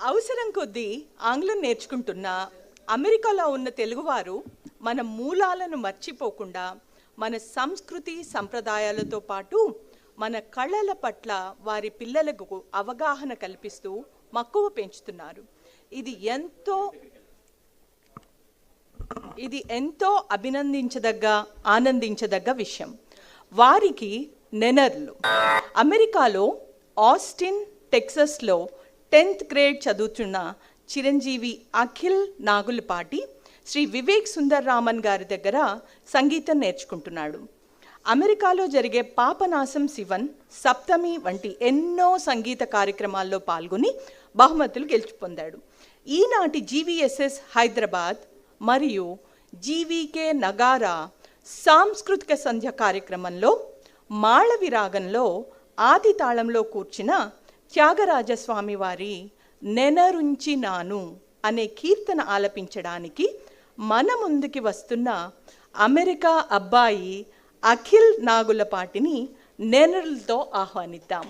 అవసరం కొద్దీ ఆంగ్లం నేర్చుకుంటున్న అమెరికాలో ఉన్న తెలుగువారు మన మూలాలను మర్చిపోకుండా మన సంస్కృతి సంప్రదాయాలతో పాటు మన కళల పట్ల వారి పిల్లలకు అవగాహన కల్పిస్తూ మక్కువ పెంచుతున్నారు. ఇది ఎంతో ఇది ఎంతో అభినందించదగ్గ ఆనందించదగ్గ విషయం. వారికి నెనర్లు. అమెరికాలో ఆస్టిన్ టెక్సస్లో టెన్త్ గ్రేడ్ చదువుతున్న చిరంజీవి అఖిల్ నాగులపాటి శ్రీ వివేక్ సుందర్ రామన్ గారి దగ్గర సంగీతం నేర్చుకుంటున్నాడు. అమెరికాలో జరిగే పాపనాశం శివన్ సప్తమి వంటి ఎన్నో సంగీత కార్యక్రమాల్లో పాల్గొని బహుమతులు గెలుచుపొందాడు. ఈనాటి జీవీఎస్ఎస్ హైదరాబాద్ మరియు జీవీకే నగారా సాంస్కృతిక సంధ్య కార్యక్రమంలో మాళవి రాగంలో ఆది తాళంలో కూర్చిన త్యాగరాజస్వామి వారి నెనరుంచినాను అనే కీర్తన ఆలపించడానికి మన ముందుకి వస్తున్న అమెరికా అబ్బాయి అఖిల్ నాగులపాటిని నెనరులతో ఆహ్వానిద్దాం.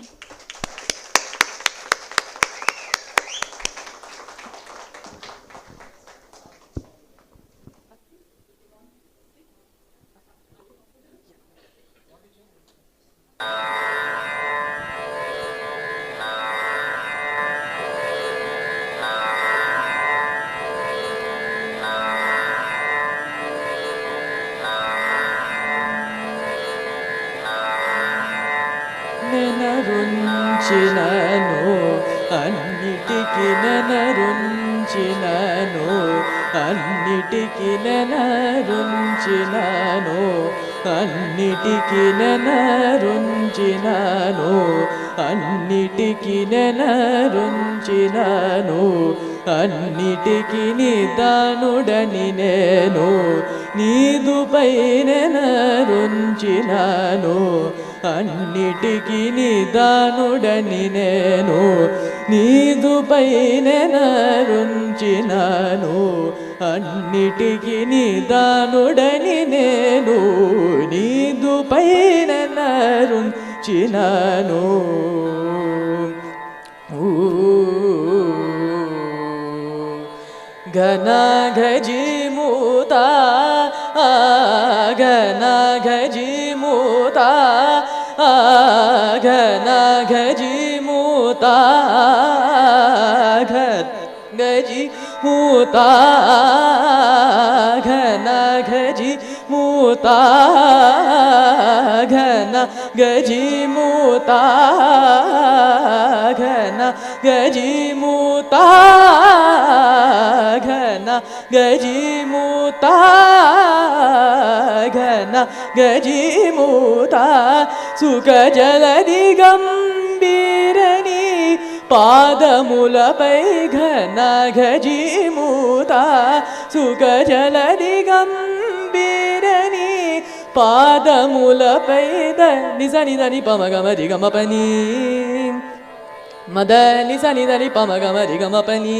నరుంచినను అన్నిటికి నరుంచినను అన్నిటికి నరుంచినను అన్నిటికి నరుంచినను అన్నిటికి నరుంచినను అన్నిటికి నిదానుడని నేను నీదుపై నెనరుంచినాను అన్నిటికి నిదానుడని నేను నీదుపై నెనరుంచినాను అన్నిటికి నిదానుడని నేను నీదుపై నెనరుంచినాను ఘన ఘజిమూత ఘన ఘజిమూత घना घजी मुता घन घजी मुता घना घजी ोार घन गजी गजिमूता घन गजी गजिमूता घन गजी गजिमोता घन गजी गजिमोता सुखजलदि गम् बीरी पादमुलपैन गजीमूता सुखजलदिगम् పాదములపై ద నిజ నిదని పమగమ దిగమ పని మద నిజ నిదని పమగమరి దిగమ పని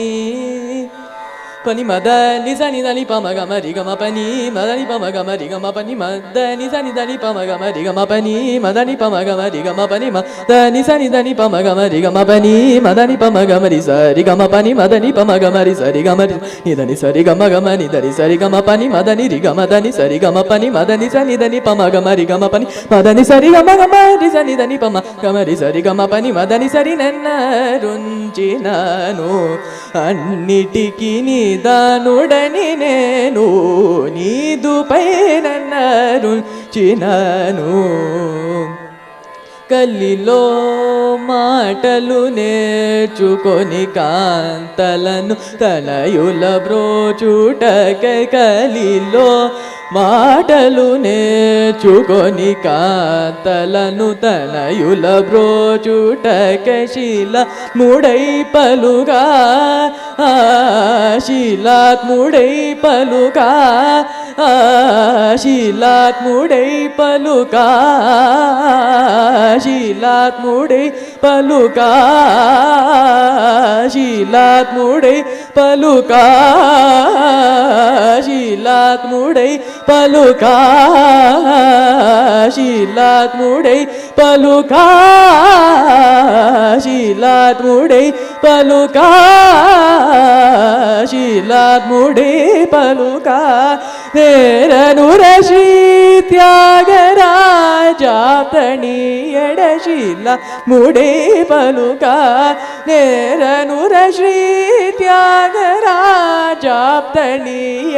పని మద నిజ నిదని పమగమ రిగమ పని మదని పమగమ రిగమ పని మద నిజ నిదని పమగమ రిగమ పని మదని పమగమ రిగమ పని మద నిజ నిదని పమగమ రిగమ పని మదని పమగమ రి సరిగమ పని మదని పమగ మరి సరిగమ రి నిదని సరిగమ గమ నిదని సరిగమ పని మదని రిగమ దని సరిగమ పని మదని స నిదని పమగమ రిగమ పని మదని సరిగమ గమ రి సని దని పమ గమరి రి సరిగమ పని మదని సరి నన్న రుంచినాను అన్నిటికీ నిదానుడని నేను నీదుపై నన్న రుంచినాను కలిలో మాటలు నేర్చుకొని కాంతలను తలయుల బ్రోచుటక కలిలో మాటలు నేర్చుకొని కాంతలను తనయుల బ్రోచుటక శిల ముడై పలుగా. ఆ శిలాత్ముడై పలుగా. ఆ శిలాత్ముడై పలుకా శీలాత్ముడై పలుకా శీలాత్ముడై పలుకా శీలాత్ముడై பலு காஷிலாத் முடை శీలాత్ముడై పలుకా శీలాత్ముడై పలుకా నేరనుర శ్రీ త్యాగరాజాతణి ఎడశీల ముడే పలుకా నేరనుర శ్రీ త్యాగరాజాప్తణి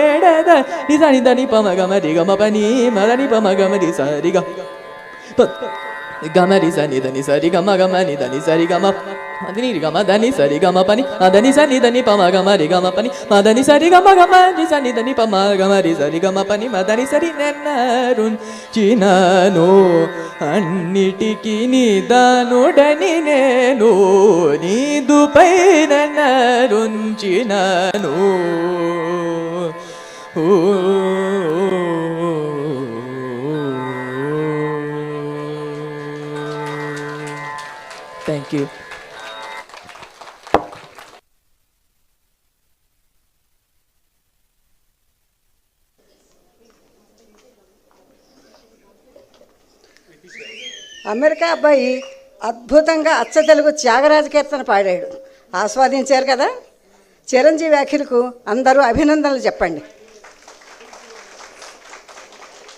ఎడద నిజని దని గమ పని గమరి సని దని సరి గమ గమ ని దని సరి గమ అదని గమ దని సరి గమ పని అదని సని దని పమ గమ రి గమ పని మదని సరి గమ గమ ని సని దని పమ గమ రి సరి గమ పని మదని సరి నెన్నరున్ చినను అన్నిటికి నిదానుడని నేను నీదుపై నన్నరుంచినను థ్యాంక్ అమెరికా అబ్బాయి అద్భుతంగా అచ్చ తెలుగు త్యాగరాజ కీర్తన పాడాడు. ఆస్వాదించారు కదా? చిరంజీవి వ్యాఖ్యలకు అందరూ అభినందనలు చెప్పండి.